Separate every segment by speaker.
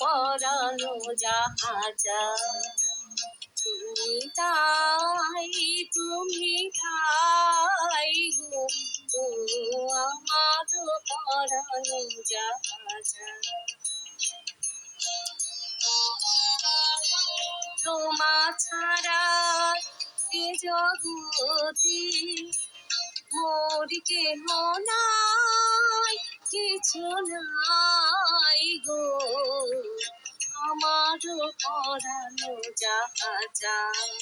Speaker 1: পরানো যাহা তুমি তাই তুমি তাই গো আমার পরানো যাহা তোমা ছাড়া এ জগতে মোর কিছু নাই গো। আমার পরানো যাহা যায়।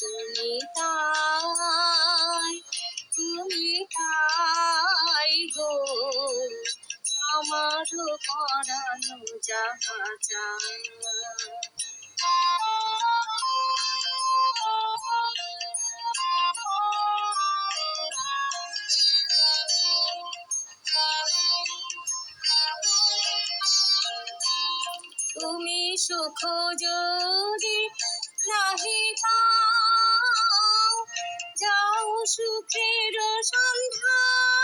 Speaker 1: তুমি তাই তুমি তাই গো। আমার পরানো যাহা যায়। সুখ যদি নাহি পাও। যাও সুখের সন্ধানে।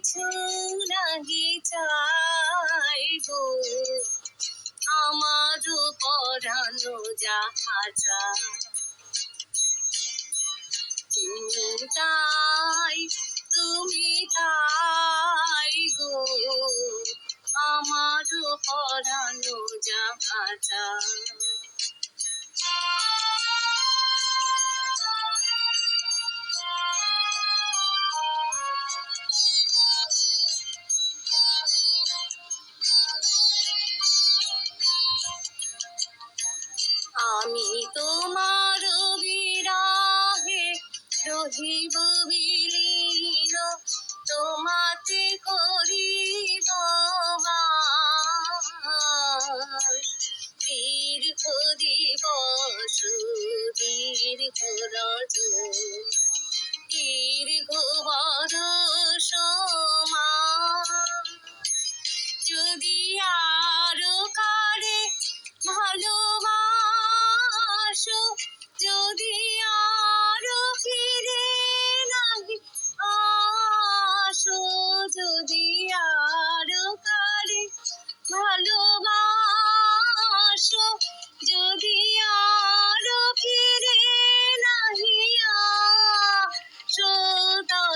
Speaker 1: কিছু নাহি চাই গো। আমার পরানো যাহা তুমি তাই তুমি তাই গো। আমার পরানো যাহা চায় আমি তোমার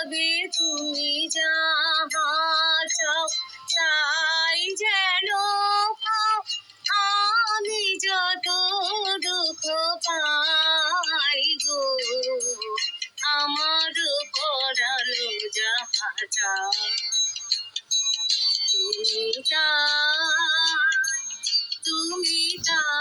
Speaker 1: তবে তুমি যাহা তাই যেন পাও। আমি যত দুঃখ পাই গো, আমার পড়ানো যাহা তুমি তা তুমি তাই।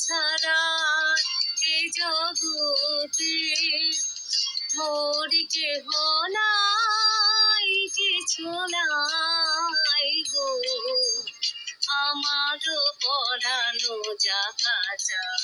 Speaker 1: ছাড়া এ জগতে মোর কেহ নাই কিছু নাই গো। আমার পড়ানো যাহা যায়